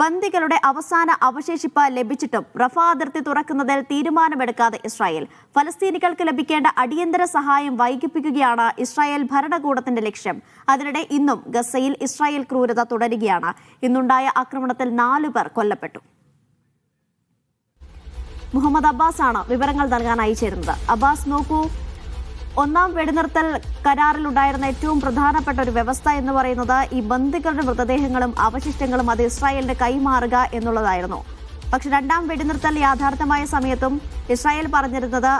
ബന്ദികളുടെ അവസാന അവശേഷിപ്പ് ലഭിച്ചിട്ടും റഫ അതിർത്തി തുറക്കുന്നതിൽ തീരുമാനമെടുക്കാതെ ഇസ്രായേൽ. ഫലസ്തീനികൾക്ക് ലഭിക്കേണ്ട അടിയന്തര സഹായം വൈകിപ്പിക്കുകയാണ് ഇസ്രായേൽ ഭരണകൂടത്തിന്റെ ലക്ഷ്യം. അതിനിടെ ഇന്നും ഗസയിൽ ഇസ്രായേൽ ക്രൂരത തുടരുകയാണ്. ഇന്നുണ്ടായ ആക്രമണത്തിൽ നാലു പേർ കൊല്ലപ്പെട്ടു. മുഹമ്മദ് അബ്ബാസ് ആണ് വിവരങ്ങൾ നൽകാനായി ചേരുന്നത്. അബ്ബാസ് നോക്കൂ. ഒന്നാം വെടിനിർത്തൽ കരാറിൽ ഉണ്ടായിരുന്ന ഏറ്റവും പ്രധാനപ്പെട്ട ഒരു വ്യവസ്ഥ എന്ന് പറയുന്നത് ഈ ബന്ധുക്കളുടെ മൃതദേഹങ്ങളും അവശിഷ്ടങ്ങളും അത് ഇസ്രായേലിന് കൈമാറുക എന്നുള്ളതായിരുന്നു. പക്ഷെ രണ്ടാം വെടിനിർത്തൽ യാഥാർത്ഥ്യമായ സമയത്തും ഇസ്രായേൽ പറഞ്ഞിരുന്നത്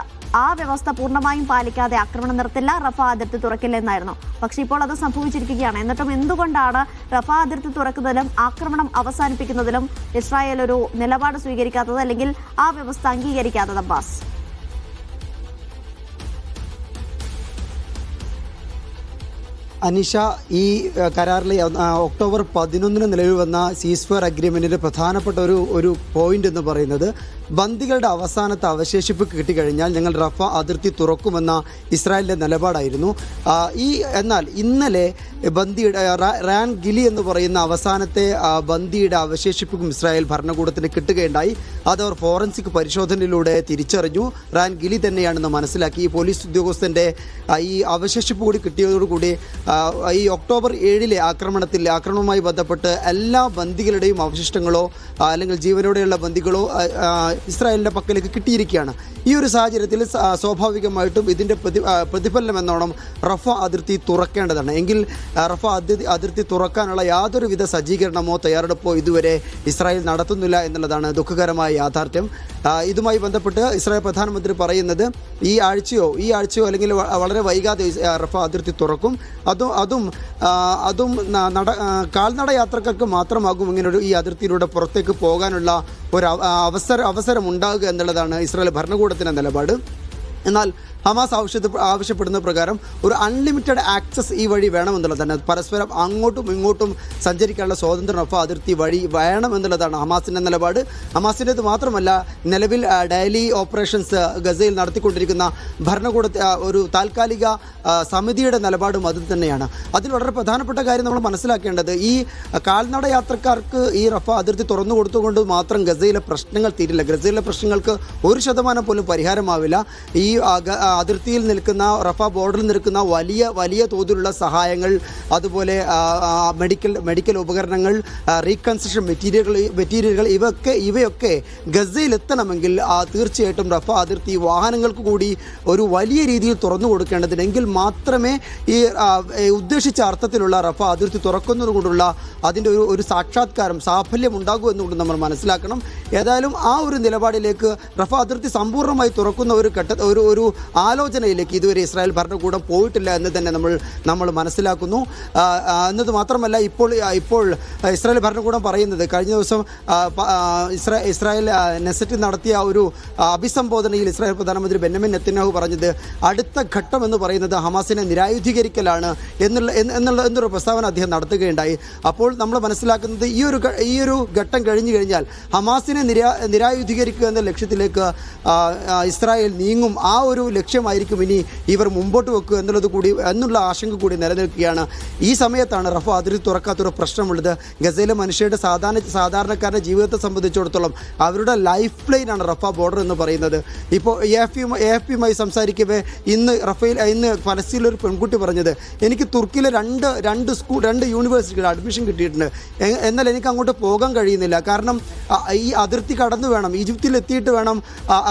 ആ വ്യവസ്ഥ പൂർണമായും പാലിക്കാതെ ആക്രമണം നിർത്തില്ല റഫ അതിർത്തി തുറക്കില്ല എന്നായിരുന്നു. പക്ഷെ ഇപ്പോൾ അത് സംഭവിച്ചിരിക്കുകയാണ്. എന്നിട്ടും എന്തുകൊണ്ടാണ് റഫ അതിർത്തി തുറക്കുന്നതിലും ആക്രമണം അവസാനിപ്പിക്കുന്നതിലും ഇസ്രായേൽ ഒരു നിലപാട് സ്വീകരിക്കാത്തത് അല്ലെങ്കിൽ ആ വ്യവസ്ഥ അംഗീകരിക്കാത്തത് അബ്ബാസ്? അനിഷ ഈ കരാറിൽ ഒക്ടോബർ പതിനൊന്നിന് നിലവിൽ വന്ന സീസ് ഫയർ അഗ്രിമെന്റിന്റെ പ്രധാനപ്പെട്ട ഒരു ഒരു പോയിന്റ് എന്ന് പറയുന്നത് ബന്ദികളുടെ അവസാനത്തെ അവശേഷിപ്പ് കിട്ടിക്കഴിഞ്ഞാൽ ഞങ്ങൾ റഫ അതിർത്തി തുറക്കുമെന്ന ഇസ്രായേലിന്റെ നിലപാടായിരുന്നു. ഈ എന്നാൽ ഇന്നലെ ബന്ദിയുടെ റാൻ ഗിലി എന്ന് പറയുന്ന അവസാനത്തെ ബന്ദിയുടെ അവശേഷിപ്പും ഇസ്രായേൽ ഭരണകൂടത്തിന് കിട്ടുകയുണ്ടായി. അത് അവർ ഫോറൻസിക് പരിശോധനയിലൂടെ തിരിച്ചറിഞ്ഞു. റാൻ ഗിലി തന്നെയാണെന്ന് മനസ്സിലാക്കി. ഈ പോലീസ് ഉദ്യോഗസ്ഥന്റെ ഈ അവശേഷിപ്പ് കൂടി കിട്ടിയതോടുകൂടി ഈ ഒക്ടോബർ ഏഴിലെ ആക്രമണത്തിൽ ആക്രമണവുമായി ബന്ധപ്പെട്ട് എല്ലാ ബന്ദികളുടെയും അവശിഷ്ടങ്ങളോ അല്ലെങ്കിൽ ജീവനോടെയുള്ള ബന്ദികളോ ഇസ്രായേലിന്റെ പക്കലേക്ക് കിട്ടിയിരിക്കുകയാണ്. ഈ ഒരു സാഹചര്യത്തിൽ സ്വാഭാവികമായിട്ടും ഇതിന്റെ പ്രതി പ്രതിഫലനം എന്നോണം റഫ അതിർത്തി തുറക്കേണ്ടതാണ്. എങ്കിൽ റഫ അതിർത്തി തുറക്കാനുള്ള യാതൊരുവിധ സജ്ജീകരണമോ തയ്യാറെടുപ്പോ ഇതുവരെ ഇസ്രായേൽ നടത്തുന്നില്ല എന്നുള്ളതാണ് ദുഃഖകരമായ യാഥാർത്ഥ്യം. ഇതുമായി ബന്ധപ്പെട്ട് ഇസ്രായേൽ പ്രധാനമന്ത്രി പറയുന്നത് ഈ ആഴ്ചയോ ഈ ആഴ്ചയോ അല്ലെങ്കിൽ വളരെ വൈകാതെ റഫ അതിർത്തി തുറക്കും. അതും അതും അതും നട കാൽനട യാത്രക്കാർക്ക് മാത്രമാകും ഇങ്ങനെ ഒരു ഈ അതിർത്തിയിലൂടെ പുറത്തേക്ക് പോകാനുള്ള ഒരു അവസരം അവസര ഉണ്ടാകുക എന്നുള്ളതാണ് ഇസ്രായേൽ ഭരണകൂടത്തിന്റെ നിലപാട്. എന്നാൽ ഹമാസ് ആവശ്യത്തിൽ ആവശ്യപ്പെടുന്ന പ്രകാരം ഒരു അൺലിമിറ്റഡ് ആക്സസ് ഈ വഴി വേണമെന്നുള്ളതാണ് പരസ്പരം അങ്ങോട്ടും ഇങ്ങോട്ടും സഞ്ചരിക്കാനുള്ള സ്വാതന്ത്ര്യം റഫ അതിർത്തി വഴി വേണമെന്നുള്ളതാണ് ഹമാസിന്റെ നിലപാട്. ഹമാസിന്റേത് മാത്രമല്ല നിലവിൽ ഡെയിലി ഓപ്പറേഷൻസ് ഗസയിൽ നടത്തിക്കൊണ്ടിരിക്കുന്ന ഭരണകൂട ഒരു താൽക്കാലിക സമിതിയുടെ നിലപാടും അത് തന്നെയാണ്. അതിൽ വളരെ പ്രധാനപ്പെട്ട കാര്യം നമ്മൾ മനസ്സിലാക്കേണ്ടത് ഈ കാൽനട യാത്രക്കാർക്ക് ഈ റഫ അതിർത്തി തുറന്നു കൊടുത്തുകൊണ്ട് മാത്രം ഗസയിലെ പ്രശ്നങ്ങൾ തീരില്ല. ഗസയിലെ പ്രശ്നങ്ങൾക്ക് ഒരു ശതമാനം പോലും പരിഹാരമാവില്ല. ഈ അതിർത്തിയിൽ നിൽക്കുന്ന റഫ ബോർഡറിൽ നിൽക്കുന്ന വലിയ വലിയ തോതിലുള്ള സഹായങ്ങൾ അതുപോലെ മെഡിക്കൽ മെഡിക്കൽ ഉപകരണങ്ങൾ റീകൺസ്ട്രക്ഷൻ മെറ്റീരിയലുകൾ മെറ്റീരിയലുകൾ ഇവയൊക്കെ ഇവയൊക്കെ ആ, തീർച്ചയായിട്ടും റഫ അതിർത്തി വാഹനങ്ങൾക്ക് കൂടി ഒരു വലിയ രീതിയിൽ തുറന്നു കൊടുക്കേണ്ടതിനെങ്കിൽ മാത്രമേ ഈ ഉദ്ദേശിച്ച അർത്ഥത്തിലുള്ള റഫ അതിർത്തി തുറക്കുന്നതുകൊണ്ടുള്ള അതിന്റെ ഒരു ഒരു സാക്ഷാത്കാരം സാഫല്യം ഉണ്ടാകൂ എന്നുകൊണ്ട് നമ്മൾ മനസ്സിലാക്കണം. ഏതായാലും ആ ഒരു നിലപാടിലേക്ക് റഫ അതിർത്തി സമ്പൂർണമായി തുറക്കുന്ന ഒരു ഘട്ട ഒരു ഒരു ഒരു ആലോചനയിലേക്ക് ഇതുവരെ ഇസ്രായേൽ ഭരണകൂടം പോയിട്ടില്ല എന്ന് തന്നെ നമ്മൾ നമ്മൾ മനസ്സിലാക്കുന്നു. എന്നത് മാത്രമല്ല ഇപ്പോൾ ഇപ്പോൾ ഇസ്രായേൽ ഭരണകൂടം പറയുന്നത് കഴിഞ്ഞ ദിവസം ആ, ഇസ്രാ ഇസ്രായേൽ നെസറ്റ് നടത്തിയ ഒരു അഭിസംബോധനയിൽ ഇസ്രായേൽ പ്രധാനമന്ത്രി ബെന്നമിൻ നെത്തന്യാഹു പറഞ്ഞത് അടുത്ത ഘട്ടം എന്ന് പറയുന്നത് ഹമാസിനെ നിരായുധീകരിക്കലാണ് എന്നുള്ള എന്നുള്ള എന്നൊരു പ്രസ്താവന അദ്ദേഹം നടത്തുകയുണ്ടായി. അപ്പോൾ നമ്മൾ മനസ്സിലാക്കുന്നത് ഈ ഒരു ഈ ഒരു ഘട്ടം കഴിഞ്ഞു കഴിഞ്ഞാൽ ഹമാസിനെ നിരാ നിരായുധീകരിക്കുക എന്ന ലക്ഷ്യത്തിലേക്ക് ഇസ്രായേൽ നീങ്ങും ആ ഒരു ലക്ഷ്യമായിരിക്കും ഇനി ഇവർ മുമ്പോട്ട് വെക്കുക എന്നുള്ളത് കൂടി എന്നുള്ള ആശങ്ക കൂടി നിലനിൽക്കുകയാണ്. ഈ സമയത്താണ് റഫ അതിർത്തി തുറക്കാത്തൊരു പ്രശ്നമുള്ളത്. ഗസയിലെ മനുഷ്യരുടെ സാധാരണ സാധാരണക്കാരുടെ ജീവിതത്തെ സംബന്ധിച്ചിടത്തോളം അവരുടെ ലൈഫ് ലൈനാണ് റഫ ബോർഡർ എന്ന് പറയുന്നത്. ഇപ്പോൾ എ എഫ് എ എഫ് പിയുമായി സംസാരിക്കവേ ഇന്ന് റഫേൽ ഇന്ന് ഫലസ്തീനിലെ ഒരു പെൺകുട്ടി പറഞ്ഞത് എനിക്ക് തുർക്കിയിലെ രണ്ട് രണ്ട് സ്കൂൾ രണ്ട് യൂണിവേഴ്സിറ്റികൾ അഡ്മിഷൻ കിട്ടിയിട്ടുണ്ട്. എന്നാൽ എനിക്ക് അങ്ങോട്ട് പോകാൻ കഴിയുന്നില്ല. കാരണം ഈ അതിർത്തി കടന്നു വേണം ഈജിപ്തിൽ എത്തിയിട്ട് വേണം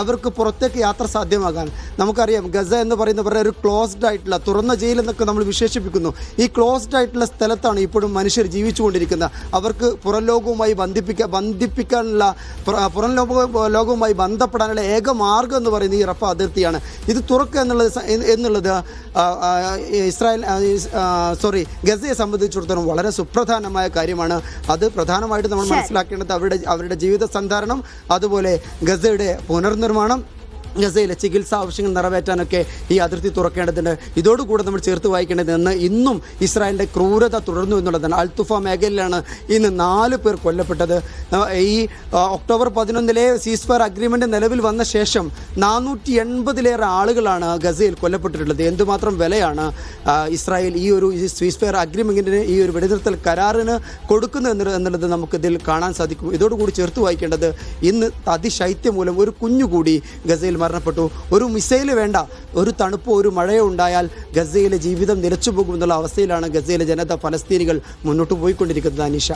അവർക്ക് പുറത്തേക്ക് യാത്ര സാധ്യമാകാൻ. നമുക്കറിയാം ഗസ എന്ന് പറയുന്ന പറയുന്ന ഒരു ക്ലോസ്ഡ് ആയിട്ടുള്ള തുറന്ന ജയിൽ എന്നൊക്കെ നമ്മൾ വിശേഷിപ്പിക്കുന്നു. ഈ ക്ലോസ്ഡ് ആയിട്ടുള്ള സ്ഥലത്താണ് ഇപ്പോഴും മനുഷ്യർ ജീവിച്ചുകൊണ്ടിരിക്കുന്നത്. അവർക്ക് പുറം ലോകവുമായി ബന്ധിപ്പിക്കാൻ ബന്ധിപ്പിക്കാനുള്ള പുറ- ലോക ലോകവുമായി ബന്ധപ്പെടാനുള്ള ഏക മാർഗം എന്ന് പറയുന്നത് ഈ റഫ അതിർത്തിയാണ്. ഇത് തുറക്കുക എന്നുള്ളത് എന്നുള്ളത് ഇസ്രായേൽ സോറി ഗസയെ സംബന്ധിച്ചിടത്തോളം വളരെ സുപ്രധാനമായ കാര്യമാണ്. അത് പ്രധാനമായിട്ട് നമ്മൾ മനസ്സിലാക്കേണ്ടത് അവരുടെ അവരുടെ ജീവിത സന്ധാരണം അതുപോലെ ഗസയുടെ പുനർനിർമ്മാണം ഗസയിലെ ചികിത്സാ ആവശ്യങ്ങൾ നിറവേറ്റാനൊക്കെ ഈ അതിർത്തി തുറക്കേണ്ടതുണ്ട്. ഇതോടുകൂടെ നമ്മൾ ചേർത്ത് വായിക്കേണ്ടത് ഇന്ന് ഇസ്രായേലിന്റെ ക്രൂരത തുടർന്നു എന്നുള്ളതാണ്. അൽത്തുഫ മേഖലയിലാണ് ഇന്ന് നാല് പേർ കൊല്ലപ്പെട്ടത്. ഈ ഒക്ടോബർ പതിനൊന്നിലെ സീസ് ഫയർ അഗ്രിമെന്റ് നിലവിൽ വന്ന ശേഷം നാനൂറ്റി എൺപതിലേറെ ആളുകളാണ് ഗസയിൽ കൊല്ലപ്പെട്ടിട്ടുള്ളത്. എന്തുമാത്രം വിലയാണ് ഇസ്രായേൽ ഈ ഒരു സീസ് ഫയർ അഗ്രിമെന്റിന് ഈ ഒരു വെടിനിർത്തൽ കരാറിന് കൊടുക്കുന്നു എന്നുള്ളത് നമുക്കിതിൽ കാണാൻ സാധിക്കും. ഇതോടുകൂടി ചേർത്ത് വായിക്കേണ്ടത് ഇന്ന് അതിശൈത്യം മൂലം ഒരു കുഞ്ഞുകൂടി ഗസയിൽ മരണപ്പെട്ടു. ഒരു മിസൈൽ വേണ്ട ഒരു തണുപ്പോ ഒരു മഴയോ ഉണ്ടായാൽ ഗസയിലെ ജീവിതം നിലച്ചു പോകുമെന്നുള്ള അവസ്ഥയിലാണ് ഗസയിലെ ജനത ഫലസ്തീനികൾ മുന്നോട്ട് പോയിക്കൊണ്ടിരിക്കുന്നത് അനീഷ.